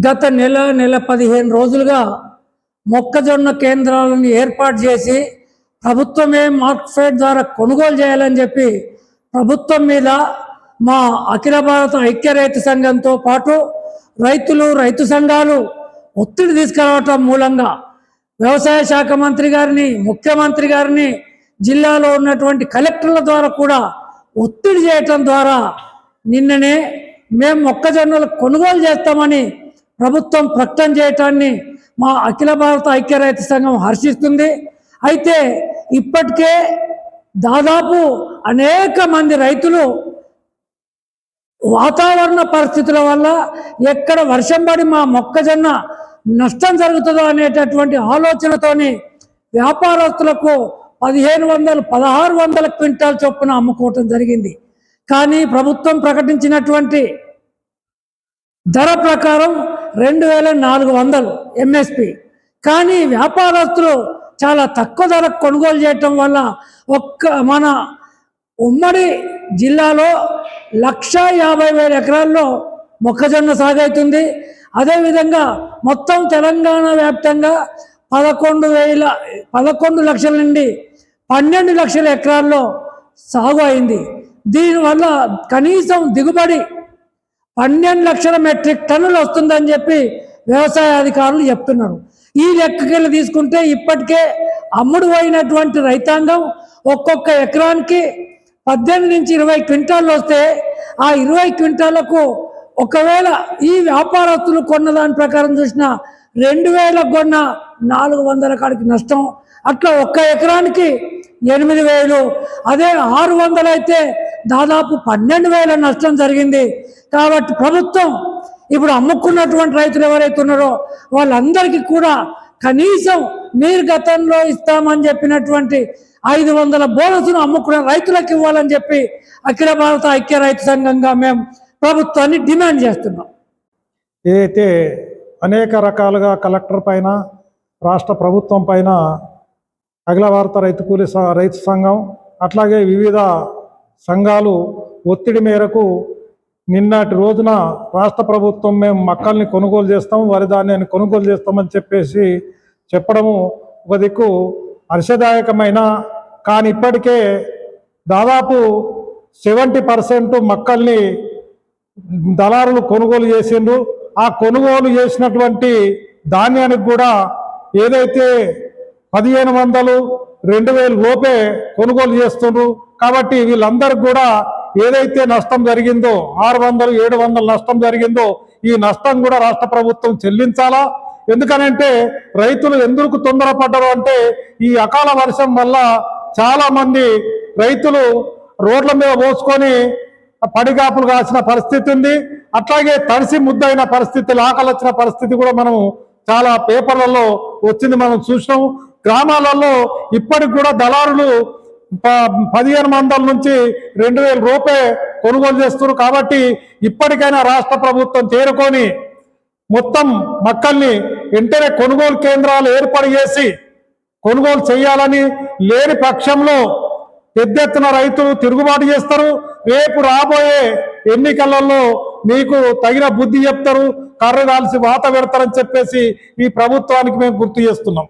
గత నెల నెల పదిహేను రోజులుగా మొక్కజొన్న కేంద్రాలను ఏర్పాటు చేసి ప్రభుత్వమే మార్క్ఫెడ్ ద్వారా కొనుగోలు చేయాలని చెప్పి ప్రభుత్వం మీద మా అఖిల భారత ఐక్య రైతు సంఘంతో పాటు రైతులు రైతు సంఘాలు ఒత్తిడి తీసుకురావటం మూలంగా వ్యవసాయ శాఖ మంత్రి గారిని ముఖ్యమంత్రి గారిని జిల్లాలో ఉన్నటువంటి కలెక్టర్ల ద్వారా కూడా ఒత్తిడి చేయటం ద్వారా నిన్ననే మేము మొక్కజొన్నలు కొనుగోలు చేస్తామని ప్రభుత్వం ప్రకటన చేయటాన్ని మా అఖిల భారత ఐక్య రైతు సంఘం హర్షిస్తుంది. అయితే ఇప్పటికే దాదాపు అనేక మంది రైతులు వాతావరణ పరిస్థితుల వల్ల ఎక్కడ వర్షం పడి మా మొక్కజొన్న నష్టం జరుగుతుందో అనేటటువంటి ఆలోచనతోని వ్యాపారస్తులకు పదిహేను వందలు పదహారు వందల క్వింటాల్ చొప్పున అమ్ముకోవటం జరిగింది. కానీ ప్రభుత్వం ప్రకటించినటువంటి ధర ప్రకారం రెండు వేల నాలుగు వందలు ఎంఎస్పి కానీ వ్యాపారస్తులు చాలా తక్కువ ధరకు కొనుగోలు చేయటం వల్ల ఒక్క మన ఉమ్మడి జిల్లాలో లక్ష యాభై వేల ఎకరాల్లో మొక్కజొన్న సాగవుతుంది అదేవిధంగా మొత్తం తెలంగాణ వ్యాప్తంగా పదకొండు వేల పదకొండు లక్షల నుండి పన్నెండు లక్షల ఎకరాల్లో సాగు అయింది. దీనివల్ల కనీసం దిగుబడి పన్నెండు లక్షల మెట్రిక్ టన్నులు వస్తుందని చెప్పి వ్యవసాయ అధికారులు చెప్తున్నారు. ఈ లెక్కకెళ్ళి తీసుకుంటే ఇప్పటికే అమ్ముడు పోయినటువంటి రైతాంగం ఒక్కొక్క ఎకరానికి పద్దెనిమిది నుంచి ఇరవై క్వింటాళ్ళు వస్తే ఆ ఇరవై క్వింటాలకు ఒకవేళ ఈ వ్యాపారస్తులు కొన్న దాని ప్రకారం చూసిన రెండు వేలకు కొన్న నాలుగు వందల కాడికి నష్టం. అట్లా ఒక్క ఎకరానికి ఎనిమిది వేలు. అదే ఆరు వందలైతే దాదాపు పన్నెండు వేల నష్టం జరిగింది. కాబట్టి ప్రభుత్వం ఇప్పుడు అమ్ముకున్నటువంటి రైతులు ఎవరైతే ఉన్నారో వాళ్ళందరికీ కూడా కనీసం మీరు గతంలో ఇస్తామని చెప్పినటువంటి ఐదు వందల బోనస్ను అమ్ముకున్న రైతులకు ఇవ్వాలని చెప్పి అఖిల భారత ఐక్య రైతు సంఘంగా మేము ప్రభుత్వాన్ని డిమాండ్ చేస్తున్నాం. ఏదైతే అనేక రకాలుగా కలెక్టర్ పైన రాష్ట్ర ప్రభుత్వం పైన అఖిల భారత రైతు కూలి రైతు సంఘం అట్లాగే వివిధ సంఘాలు ఒత్తిడి మేరకు నిన్నటి రోజున రాష్ట్ర ప్రభుత్వం మేము మక్కల్ని కొనుగోలు చేస్తాము వరి ధాన్యాన్ని కొనుగోలు చేస్తామని చెప్పేసి చెప్పడము ఒక దిక్కు హర్షదాయకమైన. కానీ ఇప్పటికే దాదాపు సెవెంటీ పర్సెంట్ మక్కల్ని దళారులు కొనుగోలు చేసిండ్రు. ఆ కొనుగోలు చేసినటువంటి ధాన్యానికి కూడా ఏదైతే పదిహేను వందలు రెండు వేలు లోపే కొనుగోలు చేస్తుండ్రు. కాబట్టి వీళ్ళందరికీ కూడా ఏదైతే నష్టం జరిగిందో ఆరు వందలు ఏడు వందలు నష్టం జరిగిందో ఈ నష్టం కూడా రాష్ట్ర ప్రభుత్వం చెల్లించాలా? ఎందుకనంటే రైతులు ఎందుకు తొందరపడ్డరు అంటే ఈ అకాల వర్షం వల్ల చాలా మంది రైతులు రోడ్ల మీద పోసుకొని పడిగాపులు కాసిన పరిస్థితి ఉంది. అట్లాగే తడిసి ముద్దైన పరిస్థితి ఆకలి వచ్చిన పరిస్థితి కూడా మనం చాలా పేపర్లలో వచ్చింది మనం చూసినాము. గ్రామాలలో ఇప్పటికి కూడా దళారులు ప- పదిహేను వందల నుంచి రెండు వేల రూపాయ కొనుగోలు చేస్తున్నారు కాబట్టి ఇప్పటికైనా రాష్ట్ర ప్రభుత్వం చేరుకొని మొత్తం మక్కల్ని వెంటనే కొనుగోలు కేంద్రాలు ఏర్పాటు చేసి కొనుగోలు చేయాలని లేని పక్షంలో పెద్ద ఎత్తున రైతులు తిరుగుబాటు చేస్తారు. రేపు రాబోయే ఎన్నికలలో మీకు తగిన బుద్ధి చెప్తారు. కర్ర కాల్సి వాత పెడతారని చెప్పేసి ఈ ప్రభుత్వానికి మేము గుర్తు చేస్తున్నాం.